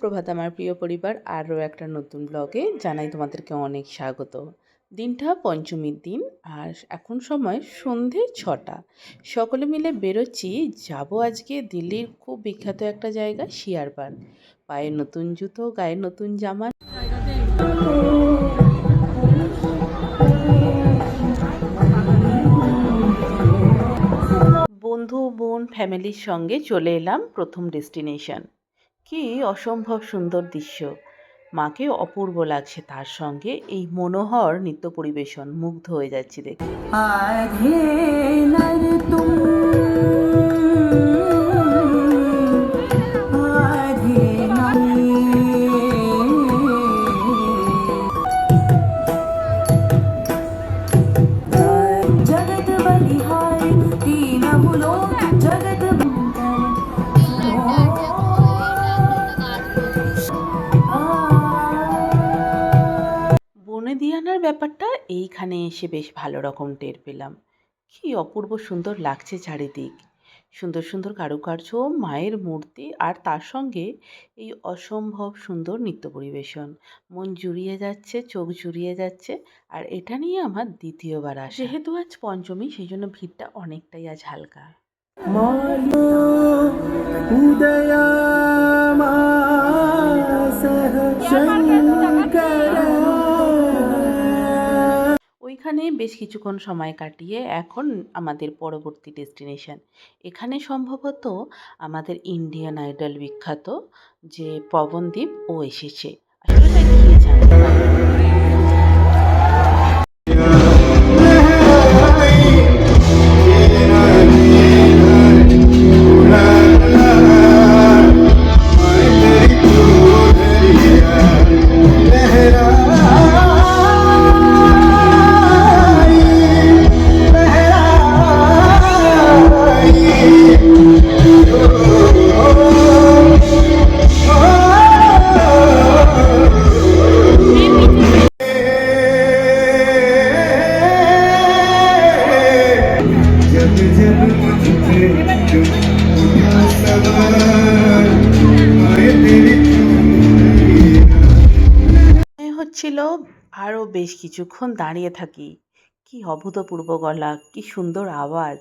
সুপ্রভাত আমার প্রিয় পরিবার। আরও একটা নতুন ব্লগে জানাই তোমাদেরকে অনেক স্বাগত। দিনটা পঞ্চমীর দিন আর এখন সময় সন্ধে ছটা। সকলে মিলে বেরোচ্ছি, যাব আজকে দিল্লির খুব বিখ্যাত একটা জায়গা শিয়ারপান পায়ে নতুন জুতো গায়ে নতুন জামা। বন্ধু, বোন ফ্যামিলির সঙ্গে চলে এলাম প্রথম ডেস্টিনেশন কি অসম্ভব সুন্দর দৃশ্য। মাকে অপূর্ব লাগছে তার সঙ্গে এই মনোহর নৃত্য পরিবেশন, মুগ্ধ হয়ে যাচ্ছে দেখে। ব্যাপারটা এইখানে এসে বেশ ভালো রকম টের পেলাম। কি অপূর্ব সুন্দর লাগছে চারিদিক। সুন্দর সুন্দর কারুকার্য, মায়ের মূর্তি আর তার সঙ্গে এই অসম্ভব সুন্দর নৃত্য পরিবেশন। মন জুড়িয়ে যাচ্ছে, চোখ জুড়িয়ে যাচ্ছে আর এটা নিয়ে আমার দ্বিতীয়বার আসা। যেহেতু আজ পঞ্চমী, সেই জন্য ভিড়টা অনেকটাই আজ হালকা। ওইখানে বেশ কিছুক্ষণ সময় কাটিয়ে এখন আমাদের পরবর্তী ডেস্টিনেশন। এখানে সম্ভবত আমাদের ইন্ডিয়ান আইডল বিখ্যাত যে পবনদ্বীপ ও এসেছে। ছিল আরও বেশ কিছুক্ষণ দাঁড়িয়ে থাকি। কি অভূতপূর্ব গলা, কি সুন্দর আওয়াজ।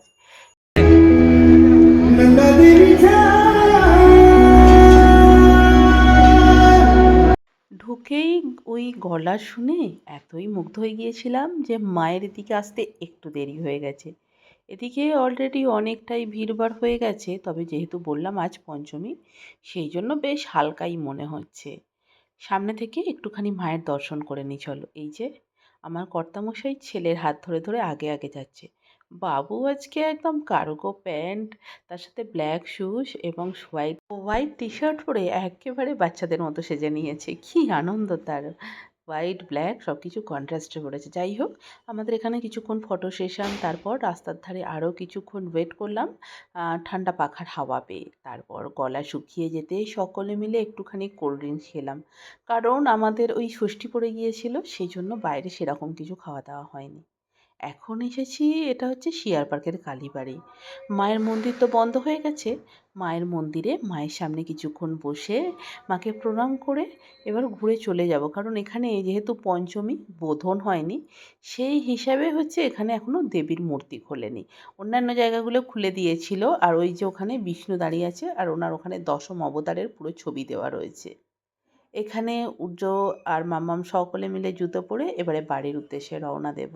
ঢুকেই ওই গলা শুনে এতই মুগ্ধ হয়ে গিয়েছিলাম যে মায়ের দিকে আসতে একটু দেরি হয়ে গেছে। এদিকে অলরেডি অনেকটাই ভিড়ভাড় হয়ে গেছে, তবে যেহেতু বললাম আজ পঞ্চমী, সেই জন্য বেশ হালকাই মনে হচ্ছে। সামনে থেকে একটুখানি মায়ের দর্শন করে নি চলো। এই যে, আমার কর্তামশাই ছেলের হাত ধরে ধরে আগে আগে যাচ্ছে। বাবু আজকে একদম কার্গো প্যান্ট, তার সাথে ব্ল্যাক শুজ এবং হোয়াইট হোয়াইট টি শার্ট পরে একেবারে বাচ্চাদের মতো সেজে নিয়েছে। কি আনন্দ তার। হোয়াইট, ব্ল্যাক সব কিছু কন্ট্রাস্টে পড়েছে। যাই হোক, আমাদের এখানে কিছুক্ষণ ফটো সেশন তারপর রাস্তার ধারে আরও কিছুক্ষণ ওয়েট করলাম ঠান্ডা পাখার হাওয়া পেয়ে। তারপর গলা শুকিয়ে যেতে সকলে মিলে একটুখানি কোল্ড ড্রিঙ্কস খেলাম। কারণ আমাদের ওই ষষ্ঠী পড়ে গিয়েছিল সেই জন্য বাইরে সেরকম কিছু খাওয়া দাওয়া হয়নি। এখন এসেছি, এটা হচ্ছে শিয়ার পার্কের কালীবাড়ি মায়ের মন্দির তো বন্ধ হয়ে গেছে। মায়ের মন্দিরে মায়ের সামনে কিছুক্ষণ বসে মাকে প্রণাম করে এবার ঘুরে চলে যাব। কারণ এখানে যেহেতু পঞ্চমী, বোধন হয়নি, সেই হিসাবে হচ্ছে এখানে এখনও দেবীর মূর্তি খোলেনি। অন্যান্য জায়গাগুলো খুলে দিয়েছিল। আর ওই যে ওখানে বিষ্ণু দাঁড়িয়ে আছে আর ওনার ওখানে দশম অবতারের পুরো ছবি দেওয়া রয়েছে। এখানে উজ্জ আর মাম্মাম সকলে মিলে জুতো পরে এবারে বাড়ির উদ্দেশ্যে রওনা দেব।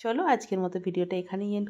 চলো আজকের মতো ভিডিওটা এখানেই এন্ড